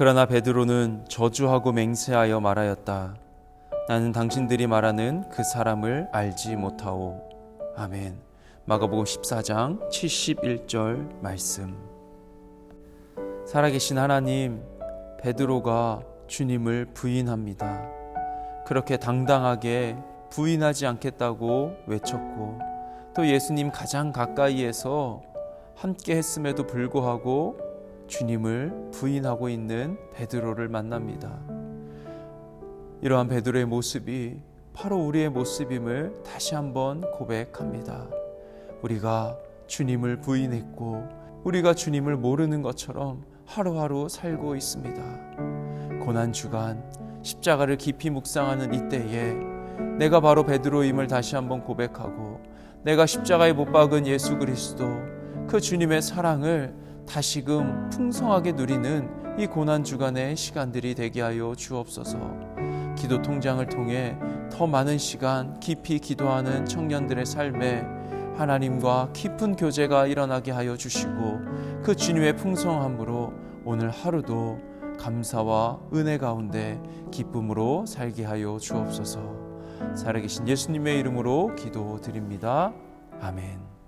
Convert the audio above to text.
그러나 베드로는 저주하고 맹세하여 말하였다. 나는 당신들이 말하는 그 사람을 알지 못하오. 아멘. 마가복음 14장 71절 말씀. 살아계신 하나님, 베드로가 주님을 부인합니다. 그렇게 당당하게 부인하지 않겠다고 외쳤고 또 예수님 가장 가까이에서 함께 했음에도 불구하고 주님을 부인하고 있는 베드로를 만납니다. 이러한 베드로의 모습이 바로 우리의 모습임을 다시 한번 고백합니다. 우리가 주님을 부인했고 우리가 주님을 모르는 것처럼 하루하루 살고 있습니다. 고난 주간 십자가를 깊이 묵상하는 이때에 내가 바로 베드로임을 다시 한번 고백하고 내가 십자가에 못 박은 예수 그리스도 그 주님의 사랑을 다시금 풍성하게 누리는 이 고난 주간의 시간들이 되게 하여 주옵소서. 기도 통장을 통해 더 많은 시간 깊이 기도하는 청년들의 삶에 하나님과 깊은 교제가 일어나게 하여 주시고 그 주님의 풍성함으로 오늘 하루도 감사와 은혜 가운데 기쁨으로 살게 하여 주옵소서. 살아계신 예수님의 이름으로 기도드립니다. 아멘.